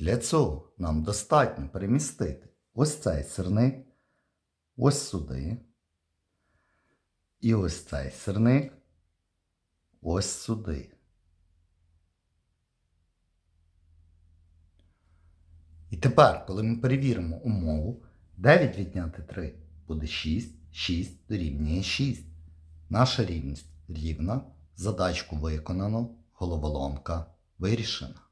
Для цього нам достатньо перемістити ось цей сирник, ось сюди. І ось цей сирник ось сюди. І тепер, коли ми перевіримо умову, 9 відняти 3 буде 6, 6 дорівнює 6. Наша рівність рівна, задачку виконано, головоломка вирішена.